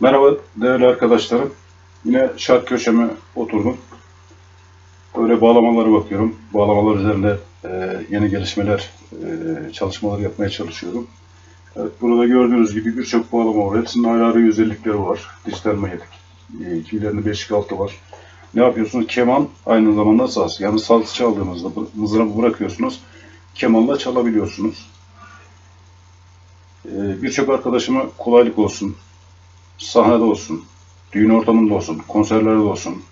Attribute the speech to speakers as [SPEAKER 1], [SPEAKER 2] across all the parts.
[SPEAKER 1] Merhaba değerli arkadaşlarım. Yine şark köşeme oturdum. Böyle bağlamalara bakıyorum. Bağlamalar üzerinde e, yeni gelişmeler, e, çalışmalar yapmaya çalışıyorum. Evet, burada gördüğünüz gibi birçok bağlama var. Hepsinin ayrı ayrı özellikleri var. Dijital manyetik. E, kimilerinde beşik altı var. Ne yapıyorsunuz? Keman aynı zamanda saz. Yani saz çaldığınızda mızrabı bırakıyorsunuz. Kemanla çalabiliyorsunuz. E, birçok arkadaşıma kolaylık olsun sahnede olsun, düğün ortamında olsun, konserlerde olsun,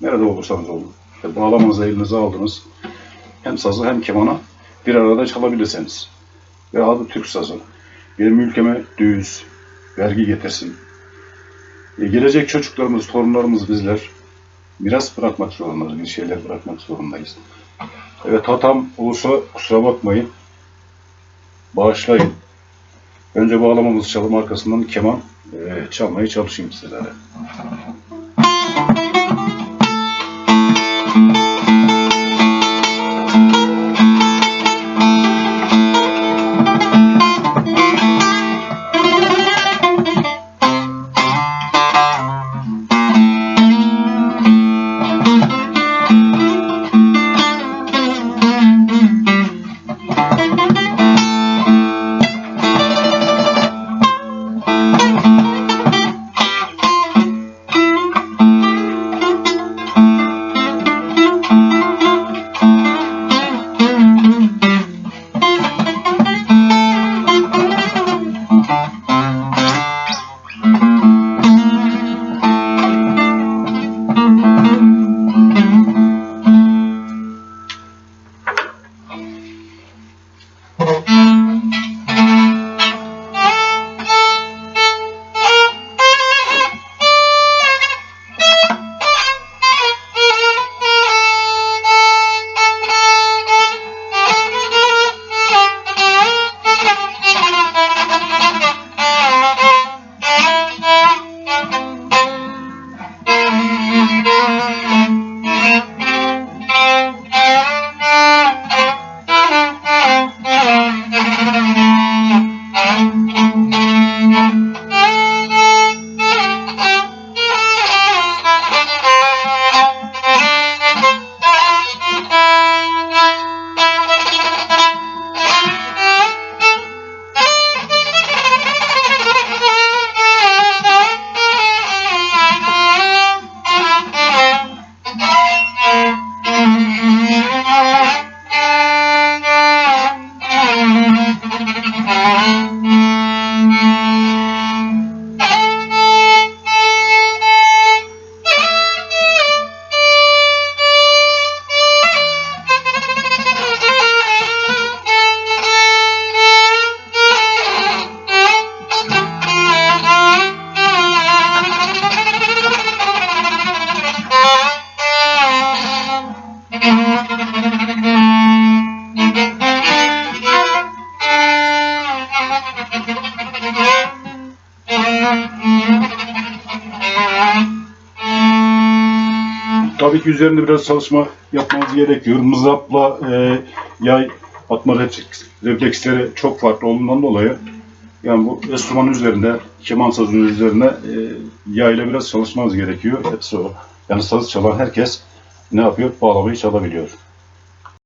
[SPEAKER 1] nerede olursanız olun. İşte bağlamanızı elinize aldınız. Hem sazı hem kemana bir arada çalabilirseniz. Ve adı Türk sazı. Benim ülkeme düz, vergi getirsin. E, gelecek çocuklarımız, torunlarımız bizler miras bırakmak zorundayız, bir şeyler bırakmak zorundayız. Evet hatam olursa kusura bakmayın. Bağışlayın. Önce bağlamamızı çalım arkasından keman çalmaya çalışayım sizlere. Thank you. Tabii ki üzerinde biraz çalışma yapmamız gerekiyor. Mızrapla e, yay atma refleks- refleksleri çok farklı olduğundan dolayı yani bu enstrümanın üzerinde, keman sazının üzerine e, yayla biraz çalışmanız gerekiyor. Hepsi o. Yani saz çalan herkes ne yapıyor? Bağlamayı çalabiliyor.